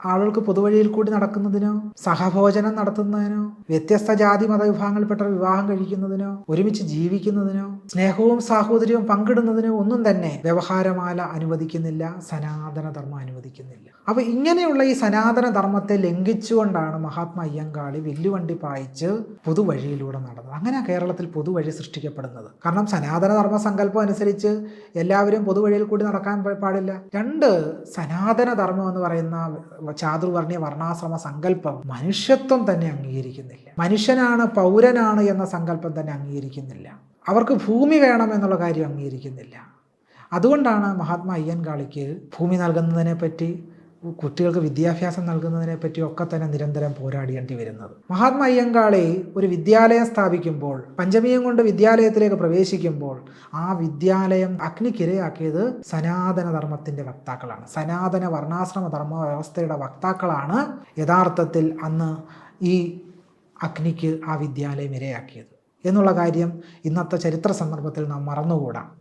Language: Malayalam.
ആളുകൾക്ക് പൊതുവഴിയിൽ കൂടി നടക്കുന്നതിനോ സഹഭോജനം നടത്തുന്നതിനോ വ്യത്യസ്ത ജാതി മതവിഭാഗങ്ങളിൽപ്പെട്ട വിവാഹം കഴിക്കുന്നതിനോ ഒരുമിച്ച് ജീവിക്കുന്നതിനോ സ്നേഹവും സാഹോദര്യവും പങ്കിടുന്നതിനോ ഒന്നും തന്നെ വ്യവഹാരമാല അനുവദിക്കുന്നില്ല സനാതനധർമ്മം അനുവദിക്കുന്നില്ല. അപ്പൊ ഇങ്ങനെയുള്ള ഈ സനാതനധർമ്മത്തെ ലംഘിച്ചുകൊണ്ടാണ് മഹാത്മാ അയ്യങ്കാളി വെല്ലുവണ്ടി പായിച്ച് പൊതുവഴിയിലൂടെ നടന്നത്. അങ്ങനെ കേരളത്തിൽ പൊതുവഴി സൃഷ്ടിക്കപ്പെടുന്നത്. കാരണം സനാതനധർമ്മ സങ്കല്പം അനുസരിച്ച് എല്ലാവരും പൊതുവഴിയിൽ കൂടി നടക്കാൻ പാടില്ല. രണ്ട് സനാതനധർമ്മം എന്ന് പറയുന്ന ചാതുർവർണയ വർണാശ്രമ സങ്കല്പം മനുഷ്യത്വം തന്നെ അംഗീകരിക്കുന്നില്ല. മനുഷ്യനാണ് പൗരനാണ് എന്ന സങ്കല്പം തന്നെ അംഗീകരിക്കുന്നില്ല. അവർക്ക് ഭൂമി വേണം എന്നുള്ള കാര്യം അംഗീകരിക്കുന്നില്ല. അതുകൊണ്ടാണ് മഹാത്മാ അയ്യൻകാളിക്ക് ഭൂമി നൽകുന്നതിനെ പറ്റി കുട്ടികൾക്ക് വിദ്യാഭ്യാസം നൽകുന്നതിനെ പറ്റിയൊക്കെ തന്നെ നിരന്തരം പോരാടേണ്ടി വരുന്നത്. മഹാത്മാ അയ്യങ്കാളി ഒരു വിദ്യാലയം സ്ഥാപിക്കുമ്പോൾ പഞ്ചമിയും കൊണ്ട് വിദ്യാലയത്തിലേക്ക് പ്രവേശിക്കുമ്പോൾ ആ വിദ്യാലയം അഗ്നിക്കിരയാക്കിയത് സനാതന ധർമ്മത്തിന്റെ വക്താക്കളാണ്. സനാതന വർണാശ്രമ ധർമ്മ വ്യവസ്ഥയുടെ വക്താക്കളാണ് യഥാർത്ഥത്തിൽ അന്ന് ഈ അഗ്നിക്ക് ആ വിദ്യാലയം ഇരയാക്കിയത്. എന്നുള്ള കാര്യം ഇന്നത്തെ ചരിത്ര സന്ദർഭത്തിൽ നാം മറന്നുകൂടാ.